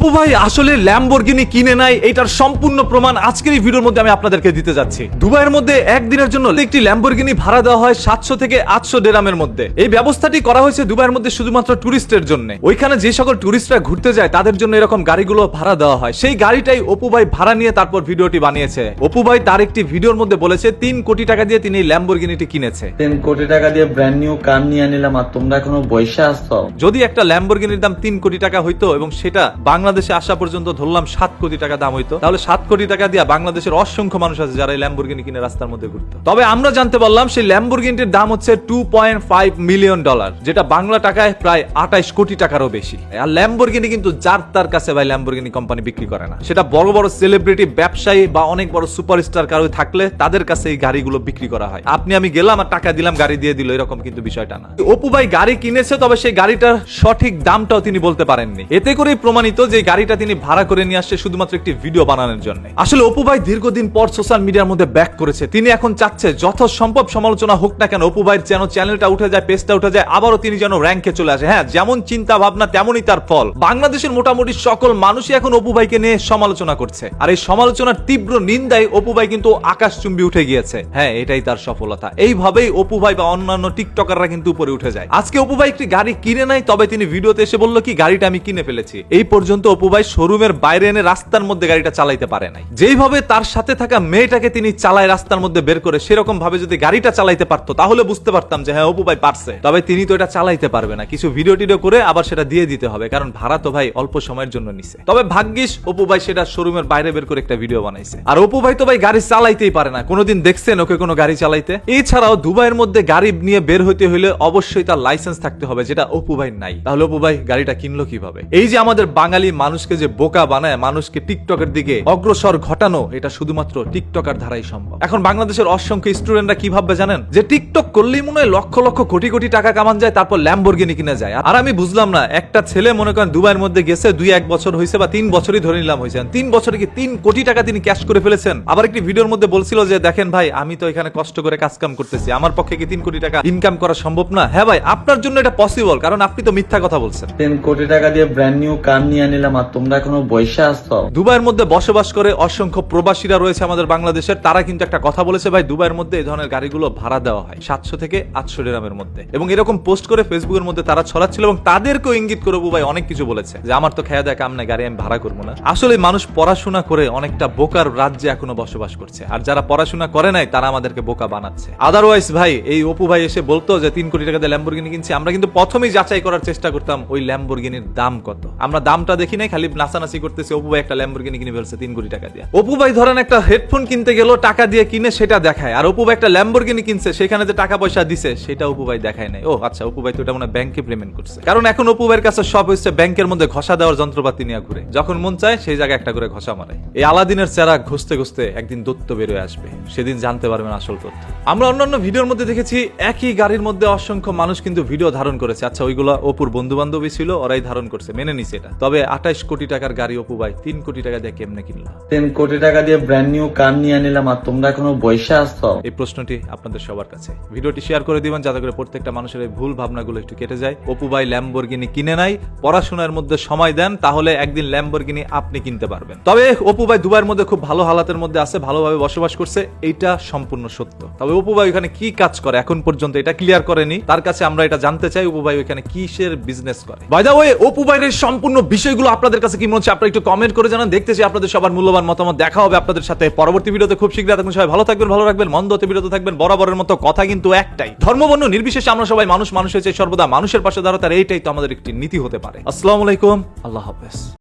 অপু ভাই আসলে ল্যাম্বরগিনি কিনে নাই এটার সম্পূর্ণ প্রমাণ আজকের এই ভিডিওর মধ্যে আমি আপনাদেরকে দিতে যাচ্ছি। দুবাইয়ের মধ্যে একদিনের জন্য একটি ল্যাম্বরগিনি ভাড়া দেওয়া হয় সাতশো থেকে আটশো ডেরামের মধ্যে। এই ব্যবস্থাটি করা হয়েছে দুবাইয়ের মধ্যে শুধুমাত্র টুরিস্টের জন্য। ওইখানে যে সকল টুরিস্টরা ঘুরতে যায় তাদের জন্য এরকম গাড়িগুলো ভাড়া দেওয়া হয়। সেই গাড়িটাই অপু ভাই ভাড়া নিয়ে তারপর ভিডিওটি বানিয়েছে। অপু ভাই তার একটি ভিডিওর মধ্যে বলেছে তিন কোটি টাকা দিয়ে তিনি ল্যাম্বরগিনিটি কিনেছে। তিন কোটি টাকা দিয়ে ব্র্যান্ড নিউ কার নিয়ে নিলাম আর তোমরা এখনও বৈশা আসছো যদি একটা ল্যাম্বরগিনির দাম তিন কোটি টাকা হইতো এবং সেটা বাংলাদেশে আসা পর্যন্ত ধরলাম সাত কোটি টাকা দাম হইতো। তাহলে সাত কোটি টাকা দিয়ে বাংলাদেশের অসংখ্য মানুষ আছে যারা এই ল্যাম্বরগিনি কিনে রাস্তার মধ্যে ঘুরতো। তবে আমরা জানতে পারলাম সেই ল্যাম্বরগিনিটির দাম হচ্ছে two point five million dollar যেটা বাংলা টাকায় প্রায় আঠাইশ কোটি টাকারও বেশি। আর ল্যাম্বরগিনি কিন্তু যার তার কাছে ভাই ল্যাম্বরগিনি কোম্পানি বিক্রি করে না। সেটা বড় বড় সেলিব্রিটি ব্যবসায়ী বা অনেক বড় সুপারস্টার কারও থাকলে তাদের কাছে এই গাড়িগুলো বিক্রি করা হয়। আপনি আমি গেলাম আর টাকা দিলাম, গাড়ি দিয়ে দিল, এরকম কিন্তু বিষয়টা না। অপু ভাই গাড়ি কিনেছে, তবে সেই গাড়িটার সঠিক দামটাও তিনি বলতে পারেননি। এতে করে প্রমাণিত যে এই গাড়িটা তিনি ভাড়া করে নিয়ে আসছে শুধুমাত্র একটি ভিডিও বানানোর জন্য। আসলে অপু ভাই দীর্ঘদিন পর সোশ্যাল মিডিয়ার মধ্যে ব্যাক করেছে। তিনি এখন চাচ্ছে যত সম্ভব সমালোচনা হোক না কেন, অপু ভাইয়ের যেন চ্যানেলটা উঠে যায় পেজটা উঠে যায়, আবারও তিনি যেন র্যাঙ্কে চলে আসে। হ্যাঁ যেমন চিন্তা ভাবনা, তেমনই তার ফল। বাংলাদেশের মোটামুটি সকল মানুষই এখন অপু ভাইকে নিয়ে সমালোচনা করছে। আর এই সমালোচনার তীব্র নিন্দায় অপু ভাই কিন্তু আকাশ চুম্বি উঠে গিয়েছে। হ্যাঁ এটাই তার সফলতা। এইভাবেই অপু ভাই বা অন্যান্য টিকটকাররা কিন্তু উপরে উঠে যায়। আজকে অপু ভাই একটি গাড়ি কিনে নাই, তবে তিনি ভিডিওতে এসে বলল, কি গাড়িটা আমি কিনে ফেলেছি? এই পর্যন্ত অপু ভাই শোরুমের বাইরে এনে রাস্তার মধ্যে গাড়িটা চালাইতে পারে নাই। যেইভাবে তার সাথে থাকা মেয়েটাকে তিনি চালায় রাস্তার মধ্যে বের করে সেরকম ভাবে যদি গাড়িটা চালাইতে পারতো, তাহলে বুঝতে পারতাম যে হ্যাঁ অপু ভাই পারছে। তবে তিনি তো এটা চালাইতে পারবে না। কিছু ভিডিও টিডিও করে আবার সেটা দিয়ে দিতে হবে, কারণ ভাড়া তো ভাই অল্প সময়ের জন্য নিছে। তবে ভাগ্যিস অপু ভাই সেটা শোরুমের বাইরে বের করে একটা ভিডিও বানাইছে। আর অপু ভাই তো ভাই গাড়ি চালাইতেই পারে না। কোনোদিন দেখছেন ওকে কোনো গাড়ি চালাইতে? এছাড়াও দুবাইয়ের মধ্যে গাড়ি নিয়ে বের হইতে হইলে অবশ্যই তার লাইসেন্স থাকতে হবে, যেটা অপু ভাই নাই। তাহলে অপু ভাই গাড়িটা কিনলো কীভাবে? এই যে আমাদের বাঙালি মানুষকে যে বোকা বানায়, মানুষকে টিকটকের দিকে অগ্রসর ঘটানো, এটা শুধুমাত্র টিকটকার ধারাই সম্ভব। এখন বাংলাদেশের অসংখ্য স্টুডেন্টরা কি ভাববে জানেন? যে টিকটক করলেই মনে হয় লক্ষ লক্ষ কোটি কোটি টাকা কামান যায়, তারপর ল্যাম্বরগিনি কিনে যায়। আর আমি বুঝলাম না, একটা ছেলে মনে করেন দুবাইয়ের মধ্যে গেছে, দুই এক বছর হয়েছে বা তিন বছরই ধরে নিলাম হয়েছে তিন বছরে কি তিন কোটি টাকা তিনি ক্যাশ করে ফেলেছেন? আবার একটি ভিডিওর মধ্যে বলছিল যে, দেখেন ভাই, আমি তো এখানে কষ্ট করে কাজ কাম করতেছি। আমার পক্ষে কি তিন কোটি টাকা ইনকাম করা সম্ভব না? হ্যাঁ ভাই, আপনার জন্য এটা পসিবল কারণ আপনি তো মিথ্যা কথা বলছেন। তিন কোটি টাকা দিয়ে ব্র্যান্ড নিউ কার নিয়ে নিলাম আর তোমরা এখনও বৈশা আসছো দুবাইয়ের মধ্যে বসবাস করে অসংখ্য প্রবাসীরা রয়েছে আমাদের বাংলাদেশের। তারা কিন্তু একটা কথা বলেছে, ভাই, দুবাইয়ের মধ্যে এই ধরনের গাড়িগুলো ভাড়া দেওয়া হয় সাতশো থেকে আটশো ডেরামের মধ্যে। এবং এরকম পোস্ট করে ফেসবুকের মধ্যে তারা ছড়াচ্ছিল এবং তাদেরকেও ইঙ্গিত করে ভাই অনেক কিছু বলেছে যে আমার তো খেয়া কাম নাই, গাড়ি আমি ভাড়া করব না। আসলে মানুষ পড়াশোনা করে অনেকটা বোকার রাজ্যে এখনও বসবাস করছে। আর যারা পড়াশোনা করে নাই, তারা আমাদেরকে বোকা বানাচ্ছে। আদারওয়াইজ ভাই, এই অপু ভাই এসে বলতো যে, তিন কোটি টাকা দিয়ে ল্যাম্বরগিনি কিনছি। আমরা কিন্তু প্রথমেই যাচাই করার চেষ্টা করতাম, ওই ল্যাম্বরগিনির দাম কত? আমরা দামটা দেখি নাই খালি নাচানাচি করতেছি, অপু ভাই একটা ল্যাম্বরগিনি কিনে ফেলছে, তিন কোটি টাকা দিয়ে। অপু ভাই ধরেন একটা হেডফোন কিনতে গেল, টাকা দিয়ে কিনে সেটা দেখায়। আর অপু ভাই একটা ল্যাম্বরগিনি কিনছে, সেখানে যে টাকা পয়সা দিছে, সেটা অপু ভাই দেখায় নাই। ও আচ্ছা অপু ভাই তো এটা মনে হয় ব্যাংকে পেমেন্ট করছে। কারণ এখন অপু ভাইয়ের কাছে সব হচ্ছে ব্যাংকের মধ্যে ঘষা দেওয়ার যন্ত্রপাতি নিয়ে ঘুরে। যখন মন চায়, সেই জায়গায় একটা করে ঘষা মারে। এই আলাদিনের চেরা ঘুষতে ঘুষতে একদিন দত্ত বেরোয় আসবে। সেদিন জানতে পারবেন আসল তথ্য। আমরা অন্যান্য ভিডিওর মধ্যে দেখেছি, একই গাড়ির মধ্যে অসংখ্য মানুষ কিন্তু ভিডিও ধারণ করেছে। আচ্ছা ওইগুলো অপুর বন্ধু বান্ধবী ছিল, ওরাই ধারণ করছে, মেনে নিছে এটা। তবে আঠাইশ কোটি টাকার গাড়ি অপু ভাই তিন কোটি টাকা দিয়ে কেমনে কিনলো তিন কোটি টাকা দিয়ে ব্র্যান্ড নিউ কার নিয়ে নিলাম আর তোমরা এখনও বৈশা আসছো এই প্রশ্নটি আপনাদের সবার কাছে। ভিডিওটি শেয়ার করে দিবেন যাতে করে প্রত্যেকটা মানুষের এই ভুল ভাবনাগুলো একটু কেটে যায়। অপু ভাই ল্যাম্বরগিনি কিনে নাই পড়াশোনার মধ্যে সময় দেন তাহলে একদিন ল্যাম্বরগিনি আপনি কিনতে পারবেন। তবে অপু ভাই দুবাইয়ের মধ্যে খুব ভালো হালাতের মধ্যে আছে ভালোভাবে বসবাস করছে এইটা সম্পূর্ণ সত্য। তবে অপু ভাই ওখানে কি কাজ করে? এখন পর্যন্ত এটা ক্লিয়ার করেনি। তার কাছে আমরা এটা জানতে চাই অপু ভাই ওখানে কিসের বিজনেস করে? বাই দা ওয়ে অপু ভাইয়ের সম্পূর্ণ বিষয়গুলো আপনাদের কাছে কি মনে হচ্ছে? আপনারা একটু কমেন্ট করে জানান। দেখতে চাই আপনাদের সবার মূল্যবান মতামত। দেখা হবে আপনাদের সাথে পরবর্তী ভিডিওতে। খুব শীঘ্রই থাকবেন সবাই। ভালো থাকবেন, ভালো রাখবেন, মন্দ হতে বিরত থাকবেন। বরাবরের মতো কথা কিন্তু একটাই। ধর্মবর্ণ, নির্বিশেষে আমরা সবাই মানুষ মানুষের চেয়ে সর্বদা মানুষের পাশে দাঁড়াতে আর এইটাই তো আমাদের একটি নীতি হতে পারে। আসসালামু আলাইকুম। আল্লাহ হাফেজ।